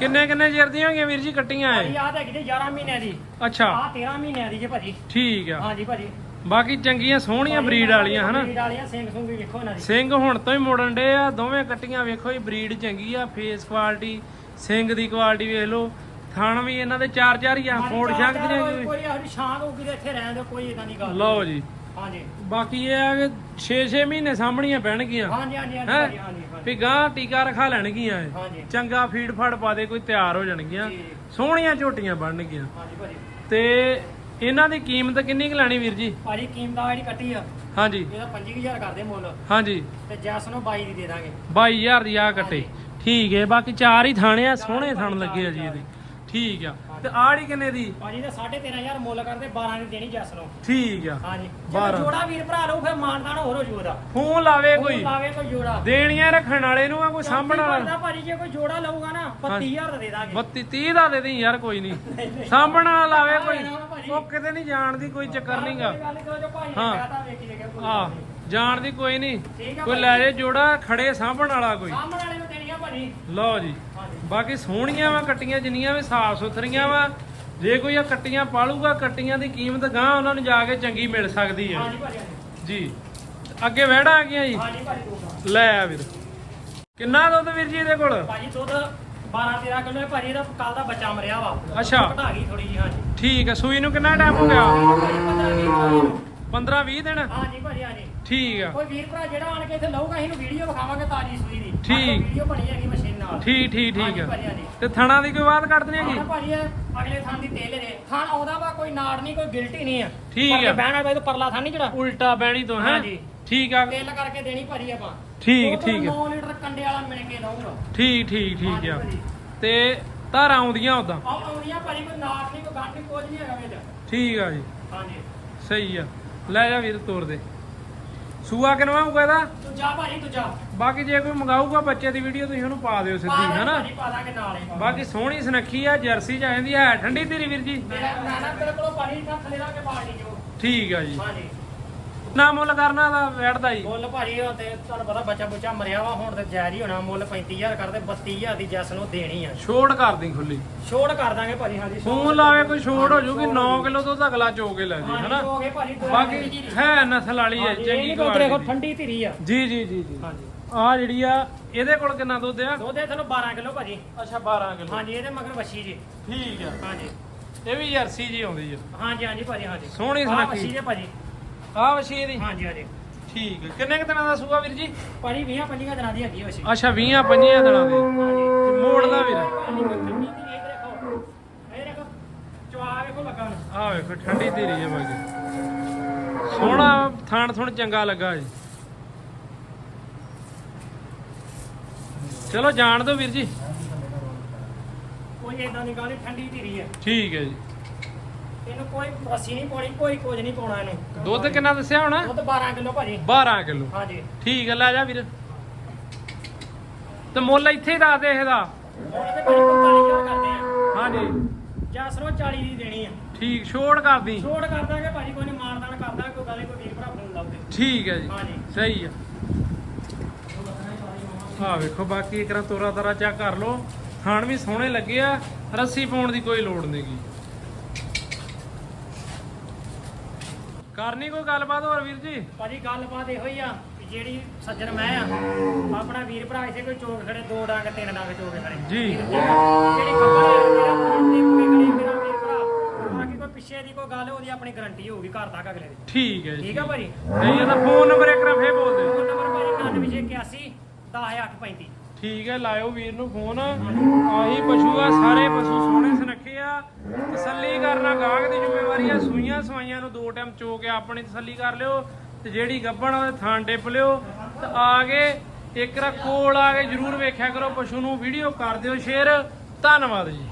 ਕਿੰਨੇ ਕਿੰਨੇ ਚਿਰ ਦੀਆਂ ਹੋਈਆਂ ਵੀਰ ਜੀ ਕੱਟੀਆਂ ਆਹ ਤਾਂ ਹੈਗੀ ਜੀ 11 ਮਹੀਨਿਆਂ ਦੀ। ਅੱਛਾ। ਆਹ 13 ਮਹੀਨਿਆਂ ਦੀ ਜੇ ਭਾਜੀ। ਠੀਕ ਆ। ਹਾਂਜੀ ਭਾਜੀ। ਬਾਕੀ ਚੰਗੀਆਂ ਸੋਹਣੀਆਂ ਬਰੀਡ ਵਾਲੀਆਂ ਹਨਾ? ਬਰੀਡ ਵਾਲੀਆਂ ਸਿੰਘ ਸੁੰਗ ਵੀ ਵੇਖੋ ਇਹਨਾਂ ਦੀ। ਸਿੰਘ ਹੁਣ ਤੋਂ ਹੀ ਮੋੜਨ ਡੇ ਆ ਦੋਵੇਂ ਕੱਟੀਆਂ ਵੇਖੋ ਜੀ ਬਰੀਡ ਚੰਗੀ ਆ ਫੇਸ ਕੁਆਲਿਟੀ ਸਿੰਘ ਦੀ ਕੁਆਲਿਟੀ ਵੇਖ ਲਓ। ਥਣ ਵੀ ਇਹਨਾਂ ਦੇ ਚਾਰ ਚਾਰ ਹੀ ਆ ਫੋੜ ਚਾਰ ਛਕਦੀਆਂ ਕੋਈ- ਇਹੋ ਜਿਹੀ ਸ਼ਾਂਤ ਹੋਊਗੀ ਤੇ ਇੱਥੇ ਰਹਿਣ ਦਿਓ ਕੋਈ ਇਦਾਂ ਦੀ ਗੱਲ ਲਓ ਜੀ। ਹਾਂਜੀ। ਬਾਕੀ ਇਹ ਆ ਕਿ 6-6 ਮਹੀਨੇ ਸਾਹਮਣੀਆਂ ਪੈਣਗੀਆਂ। ਹਾਂਜੀ ਹਾਂਜੀ ਹਾਂਜੀ ਹਾਂਜੀ। ਵੀ ਗਾਂ ਟੀਕਾ ਰਖਾ ਲੈਣਗੀਆਂ ਇਹ। ਹਾਂਜੀ। ਚੰਗਾ ਫੀਡ ਫੜ ਪਾ ਦੇ ਕੋਈ ਤਿਆਰ ਹੋ ਜਾਣਗੀਆਂ। ਜੀ। ਸੋਹਣੀਆਂ ਝੋਟੀਆਂ ਬਣਨਗੀਆਂ। ਹਾਂਜੀ ਭਾਜੀ। ਤੇ ਇਹਨਾਂ ਦੀ ਕੀਮਤ ਕਿੰਨੀ ਕੁ ਲੈਣੀ ਵੀਰ ਜੀ? ਭਾਜੀ ਕੀਮਤ ਆ ਜਿਹੜੀ ਕੱਟੀ ਆ। ਹਾਂਜੀ। ਇਹਦਾ 25000 ਕਰਦੇ ਮੁੱਲ। ਹਾਂਜੀ। ਤੇ ਜੈਸ ਨੂੰ 22 ਦੀ ਦੇ ਦਾਂਗੇ। 22000 ਦੀ ਆ ਕੱਟੇ। ਠੀਕ ਹੈ ਬਾਕੀ ਚਾਰ ਹੀ ਥਾਣੇ ਆ ਸੋਹਣੇ ਥਣ ਲੱਗੇ ਆ ਜੀ ਇਹਦੇ। ਠੀਕ ਆ। ਤੇ ਆੜੀ ਕਿੰਨੇ ਦੀ? ਭਾਜੀ ਦਾ 13500 ਮੁੱਲ ਕਰਦੇ 12 ਦੀ ਦੇਣੀ ਜੱਸ ਨੂੰ। ਠੀਕ ਆ। ਹਾਂਜੀ। ਬਾਰਾਂ। ਜੇ ਜੋੜਾ ਵੀਰ ਭਰਾ ਲਓ ਫਿਰ ਮਾਨਦਾਨ ਹੋਰ ਹੋ ਫੋਨ ਲਾਵੇ ਕੋਈ ਕੋਈ? ਲਾਵੇ ਕੋਈ ਜੋੜਾ। ਦੇਣੀਆਂ ਰੱਖਣ ਵਾਲੇ ਨੂੰ ਆ ਕੋਈ ਸਾਂਭਣ ਵਾਲਾ? ਕਰਦਾ ਭਾਜੀ ਜੇ ਕੋਈ ਜੋੜਾ ਲਊਗਾ ਨਾ 32000 ਦਾ ਦੇ ਦਾਂਗੇ। 32 30 ਦਾ ਦੇ ਦੇ ਯਾਰ ਕੋਈ ਨਹੀਂ ਸਾਂਭਣ ਵਾਲਾ ਲਾਵੇ ਕੋਈ। ਉਹ ਕਿਤੇ ਨਹੀਂ ਜਾਣ ਦੀ ਕੋਈ ਚੱਕਰ ਨਹੀਂਗਾ ਗੱਲ ਨੀ, ਜੋ ਭਾਜੀ ਹਾਂ। ਨੇ ਕਹਤਾ ਵੇਖੀ ਜੇਗਾ ਕੋਈ ਆ ਗੱਲ ਨੀ। ਜਾਣ ਦੀ ਕੋਈ ਨਹੀਂ ਠੀਕ ਆ ਕੋਈ। ਲੈ ਜੇ ਜੋੜਾ ਖੜੇ ਸਾਂਭਣ ਵਾਲਾ ਕੋਈ। ਸਾਹਮਣੇ ਵਾਲੇ ਨੂੰ ਦੇਣੀਆਂ ਭਾਜੀ। ਲਓ ਜੀ। ਬਾਕੀ ਸੋਹਣੀਆਂ ਵਾ ਕੱਟੀਆਂ ਜਿੰਨੀਆਂ ਵੀ ਸਾਫ਼ ਸੁਥਰੀਆਂ ਵਾ ਜੇ ਕੋਈ ਆ ਕੱਟੀਆਂ ਪਾਲੂਗਾ ਕੱਟੀਆਂ ਦੀ ਕੀਮਤ ਗਾਂ ਉਹਨਾਂ ਨੂੰ ਜਾ ਕੇ ਚੰਗੀ ਮਿਲ ਸਕਦੀ ਹੈ। ਜੀ। ਅੱਗੇ ਵਹਿੜਾ ਆ ਗਈਆਂ ਜੀ? ਲੈ ਆ ਵੀਰ। ਕਿੰਨਾ ਦੁੱਧ ਵੀਰ ਜੀ ਇਹਦੇ ਕੋਲ? ਭਾਜੀ ਦੁੱਧ 12 13 ਕਿਲੋ ਹੈ ਭਾਜੀ ਇਹਦਾ ਕੱਲ ਦਾ ਬੱਚਾ ਮਰਿਆ ਵਾ। ਅੱਛਾ। ਘਟਾ ਗਈ ਥੋੜੀ ਜੀ ਹਾਂਜੀ। ਠੀਕ ਹੈ ਸੂਈ ਨੂੰ ਕਿੰਨਾ ਟਾਈਮ ਹੋ ਗਿਆ? ਭਾਜੀ 15 20 ਭਾਜੀ 15 20 ਦਿਨ? ਹਾਂਜੀ ਭਾਜੀ ਹਾਂਜੀ। ਠੀਕ ਆ। ਕੋਈ ਵੀਰ ਭਰਾ ਜਿਹੜਾ ਆਣ ਕੇ ਇੱਥੇ ਲਊਗਾ ਇਹਨੂੰ ਵੀਡੀਓ ਵਿਖਾਵਾਂਗੇ ਤਾਜੀ ਸੂਈ ਦੀ। ਠੀਕ। ਵੀਡੀਓ ਬਣੀ ਹੈਗੀ ਮਸ਼ੀਨ ਨਾਲ ਠੀਕ ਠੀਕ ਠੀਕ ਹਾਂਜੀ ਆ ਭਾਜੀ ਹਾਂਜੀ। ਤੇ ਥਣਾ ਦੀ ਕੋਈ ਬਾਤ ਕੱਢ ਦਨੇ ਆਹ ਜੀ ਭਾਜੀ ਇਹ ਅਗਲੇ ਥਾਂ ਦੀ ਤੇਲ ਦੇ ਥਾਂ ਆਉਂਦਾ ਵਾ ਕੋਈ ਨਾੜ ਨਹੀਂ ਕੋਈ ਗਿਲਟੀ ਨਹੀਂ ਆ। ਠੀਕ ਪਰ ਆ। ਬਹਿਣਾ ਪਏ ਤਾਂ ਪਰਲਾ ਥਾਂ ਨਹੀਂ ਜਿਹੜਾ। ਉਲਟਾ ਬਹਿਣੀ ਤੋਂ ਹੈ? ਹਾਂਜੀ। ਠੀਕ ਆ। ਤੇਲ ਕਰਕੇ ਦੇਣੀ ਭਾਜੀ ਆਪਾਂ। ਠੀਕ, ਠੀਕ ਆ। 9 ਲੀਟਰ ਕੰਡੇ ਵਾਲਾ ਮਿਲ ਕੇ ਦਊਂਗਾ। ਠੀਕ ਠੀਕ ਠੀਕ ਹਾਂਜੀ ਆ ਭਾਜੀ। ਤੇ ਧਾਰਾਂ ਆਉਂਦੀਆਂ ਉਦਾਂ ਆਹ ਆਉਂਦੀਆਂ ਭਾਜੀ ਕੋਈ ਨਾੜ ਨਹੀਂ ਕੋਈ ਗੰਢ ਨਹੀਂ ਕੁਝ ਨਹੀਂ ਹੈਗਾ ਵਿੱਚ। ਠੀਕ ਆ ਜੀ। ਹਾਂਜੀ। ਸਹੀ ਆ। ਲੈ ਜਾ ਵੀਰ ਤੋਰ ਦੇ। ਸੂਆ ਕਿਨਵਾ ਹੋਊਗਾ ਇਹਦਾ? ਦੂਜਾ ਭਾਜੀ ਦੂਜਾ। ਬਾਕੀ ਜੇ ਕੋਈ ਮੰਗਾਊਗਾ ਬੱਚੇ ਦੀ ਵੀਡੀਓ ਤੁਸੀਂ ਉਹਨੂੰ ਪਾ ਦਿਓ ਸਿੱਧੀ ਹੈਨਾ? ਪਾ ਦਾਂਗੇ ਨਾਲ ਹੀ। ਬਾਕੀ ਸੋਹਣੀ ਸੁਨੱਖੀ ਆ ਜਰਸੀ ਚ ਆ ਜਾਂਦੀ ਹੈ ਠੰਡੀ ਧੀਰੀ ਵੀਰ ਜੀ? ਮੇਰਾ ਨਾਨਾ ਤੇਰੇ ਕੋਲੋਂ ਪਾਣੀ ਤਾਂ ਥੱਲੇ ਲਾ ਕੇ ਬਾਲਟੀ ਜੋ। ਠੀਕ ਆ ਜੀ। ਹਾਂਜੀ। ਨਾ ਮੁੱਲ ਕਰਨਾ ਦਾ ਵੈੜਦਾ ਜੀ। ਮੁੱਲ ਭਾਜੀ ਉਹ ਤੇ ਤੁਹਾਨੂੰ ਪਤਾ ਬੱਚਾ ਬੁੱਚਾ ਮਰਿਆ ਵਾ ਹੁਣ ਤੇ ਜਾਇਜ਼ ਹੀ ਹੋਣਾ ਮੁੱਲ 35000 ਕਰਦੇ 32000 ਦੀ ਜੈਸ ਨੂੰ ਦੇਣੀ ਆ। ਛੋੜ ਕਰ ਦੀ ਖੁੱਲੀ। ਛੋੜ ਕਰ ਦਾਂਗੇ ਭਾਜੀ ਹਾਂਜੀ ਫੋਨ ਲਾਵੇ ਕੋਈ ਛੋੜ ਹੋ ਜੂਗੀ 9 ਕਿਲੋ ਤੋਂ ਅਗਲਾ ਚੋ ਕੇ ਲੈ ਜੀ ਹੈਨਾ? ਦੋ ਬਾਕੀ। ਹੈ ਨਸਲ ਵਾਲੀ ਹੈ ਚੰਗੀ ਤੇਰੇ ਕੁਆਲਿਟੀ ਠੰਡੀ ਧੀਰੀ ਆ। ਜੀ ਜੀ ਜੀ ਜੀ। ਹਾਂਜੀ। ਆ ਜਿਹੜੀ ਆ ਇਹਦੇ ਕੋਲ ਕਿੰਨਾ ਦੁੱਧ ਆ? ਦੁੱਧ ਇਹ ਤੁਹਾਨੂੰ 12 ਕਿਲੋ ਭਾਜੀ। ਅੱਛਾ 12 ਕਿਲੋ। ਹਾਂਜੀ ਇਹਦੇ ਮਗਰ ਵੱਛੀ ਜੀ। ਠੀਕ ਆ। ਹਾਂਜੀ। ਇਹ ਵੀ ਜਰਸੀ ਜੀ ਆਉਂਦੀ ਆ। ਹਾਂਜੀ ਹਾਂਜੀ ਭਾਜੀ ਹਾਂਜੀ। ਸੋਹਣੀ ਆਹ ਸੁਨੱਖੀ। ਵੱਛੀ ਜੇ ਭਾਜੀ। ਆ ਵਸ਼ੀ ਇਹਦੀ? ਹਾਂਜੀ ਹਾਂਜੀ। ਠੀਕ ਹੈ ਕਿੰਨੇ ਕੁ ਦਿਨਾਂ ਦਾ ਸੂਆ ਵੀਰ ਜੀ? ਭਾਜੀ 20 25 ਦਿਨਾਂ ਦੀ ਹੈਗੀ ਵੱਛੀ। ਅੱਛਾ 20 25 ਦਿਨਾਂ ਦੇ। ਹਾਂਜੀ। ਤੇ ਮੋੜ ਦਾ ਵੀਰ। ਆ ਵੇਖੋ ਠੰਡੀ ਧੀਰੀ ਹੈ ਬਾਕੀ ਸੋਹਣਾ ਥਾਣ ਥੁਣ ਚੰਗਾ ਲੱਗਾ ਜੀ। ਚਲੋ ਜਾਣ ਦਿਓ ਵੀਰ ਜੀ। ਕੋਈ ਏਦਾਂ ਦੀ ਗੱਲ ਠੰਡੀ ਧੀਰੀ ਹੈ ਠੀਕ ਹੈ ਜੀ। ਇਹਨੂੰ ਕੋਈ ਰੱਸੀ ਨਹੀਂ ਪਾਉਣੀ ਕੋਈ ਕੁਝ ਨਹੀਂ ਪਾਉਣਾ ਇਹਨੂੰ। ਦੁੱਧ ਕਿੰਨਾ ਦੱਸਿਆ ਹੋਣਾ? ਦੁੱਧ 12 ਕਿਲੋ ਭਾਜੀ। 12 ਕਿਲੋ। ਹਾਂਜੀ। ਠੀਕ ਹੈ ਲੈ ਜਾ ਵੀਰ। ਤੇ ਮੁੱਲ ਇੱਥੇ ਹੀ ਦੱਸ ਦੇ ਇਹਦਾ। ਹੁਣ ਤੇ ਭਾਜੀ 45000 ਕਰਦੇ ਆ ਹਾਂਜੀ। ਜਾਂ ਸਰੋਂ 40 ਦੀ ਦੇਣੀ ਆ। ਠੀਕ ਛੋੜ ਕਰਦੀ ਛੋੜ ਕਰ ਦਾਂਗੇ ਭਾਜੀ ਕੋਈ ਨਹੀਂ ਮਾਨਦਾਨ ਕਰ ਦਾਂਗੇ ਕੋਈ ਗੱਲ ਕੋਈ ਵੀਰ ਭਰਾ ਫੋਨ ਲਾਉਂਦੇ। ਠੀਕ ਹੈ ਜੀ। ਹਾਂਜੀ। ਸਹੀ ਆ। ਆ ਵੇਖੋ ਬਾਕੀ ਇੱਕ ਰਾਂ ਤੋਰਾ ਤਾਰਾ ਚੈੱਕ ਕਰ ਲਓ। ਥਾਣ ਵੀ ਸੋਹਣੇ ਲੱਗੇ ਆ ਰੱਸੀ ਪਾਉਣ ਦੀ ਕੋਈ ਲੋੜ ਨਹੀਂਗੀ ਕਰਨੀ ਕੋਈ ਗੱਲਬਾਤ ਹੋਰ ਵੀਰ ਜੀ? ਭਾਜੀ ਗੱਲਬਾਤ ਇਹੋ ਹੀ ਆ ਵੀ ਜਿਹੜੀ ਸੱਜਣ ਮੈਂ ਆ ਆਪਣਾ ਵੀਰ ਭਰਾ ਇੱਥੇ ਕੋਈ ਚੋਕ ਖੜੇ ਦੋ ਡਾਂਗ ਤਿੰਨ ਡਾਂਗ ਚੋਕ ਖੜੇ। ਜੀ। ਜਿਹੜੀ ਖਬਰ ਹੈ ਮੇਰਾ ਫੋਨ ਤੇ ਖੜੇ ਮੇਰਾ ਵੀਰ ਭਰਾ। ਬਾਕੀ ਕੋਈ ਪਿੱਛੇ ਦੀ ਕੋਈ ਗੱਲ ਉਹਦੀ ਆਪਣੀ ਗਾਰੰਟੀ ਹੋਊਗੀ ਘਰ ਤੱਕ ਅਗਲੇ ਦੀ। ਠੀਕ ਹੈ ਜੀ। ਠੀਕ ਆ ਭਾਜੀ? ਨਹੀਂ ਇਹਦਾ ਫੋਨ ਨੰਬਰ ਇੱਕ ਰਾਂ ਫੇਰ ਬੋਲ ਦੇ ਫੋਨ ਨੰਬਰ ਭਾਜੀ 9181 10835 ਠੀਕ ਹੈ, ਲਾਇਓ ਵੀਰ ਨੂੰ ਫੋਨ। ਆਹੀ ਪਸ਼ੂ ਆ, ਸਾਰੇ ਪਸ਼ੂ ਸੋਹਣੇ ਸੁਨੱਖੇ ਆ। ਤਸੱਲੀ ਕਰਨਾ ਗਾਹਕ ਦੀ ਜ਼ਿੰਮੇਵਾਰੀ ਆ, ਸੂਈਆਂ ਸਵਾਈਆਂ ਨੂੰ ਦੋ ਟਾਈਮ ਚੋ ਕੇ ਆਪਣੀ ਤਸੱਲੀ ਕਰ ਲਿਓ ਤੇ ਜਿਹੜੀ ਗੱਭਣ ਉਹਦੇ ਥਾਂ ਟਿਪ ਲਿਓ। ਤੇ ਆ ਕੇ ਇੱਕ ਰਾ ਕੋਲ ਆ ਕੇ ਜਰੂਰ ਵੇਖਿਆ ਕਰੋ ਪਸ਼ੂ ਨੂੰ, ਵੀਡੀਓ ਕਰ ਦਿਓ, ਸ਼ੇਅਰ। ਧੰਨਵਾਦ ਜੀ।